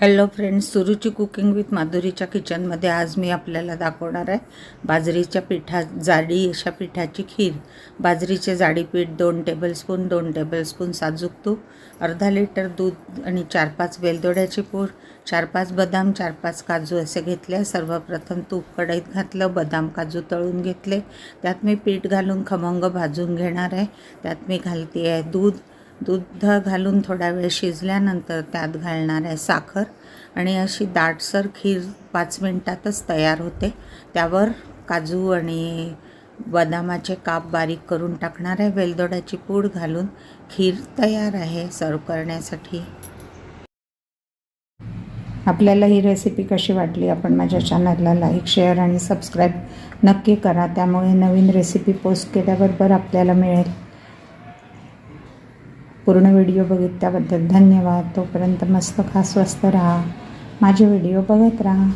Hello friends Suruchi cooking with माधुरीच्या किचनमध्ये आज मी आपल्याला दाखवणार आहे बाजरीच्या पिठा जाडी अशा पिठाची खीर. बाजरीचे जाडी पीठ दोन टेबलस्पून दोन टेबलस्पून साजूक तूप अर्धा लिटर दूध आणि चार पाच वेलदोड्याची पूड चार पाच बदाम चार पाच काजू असे घेतले. सर्वप्रथम तूप कढईत घातलं बदाम काजू तळून घेतले. त्यात मी पीठ घालून खमंग भाजून घेणार आहे. त्यात मी घालते आहे दूध दूध घालून थोडा वेळ शिजल्यानंतर त्यात घालणार आहे साखर. आणि अशी दाटसर खीर पाच मिनटातच तयार होते. त्यावर काजू आणि बदामाचे काप बारीक करून टाकणार आहे. वेलदोड्याची पूड घालून खीर तयार आहे सर्व करण्यासाठी. आपल्याला ही रेसिपी कशी वाटली आपण माझ्या चॅनलला लाईक शेअर आणि सबस्क्राईब नक्की करा. त्यामुळे नवीन रेसिपी पोस्ट केल्याबरोबर आपल्याला मिळेल. पूर्ण व्हिडिओ बघितल्याबद्दल धन्यवाद तोपर्यंत मस्त खा स्वस्त राहा माझे व्हिडिओ बघत राहा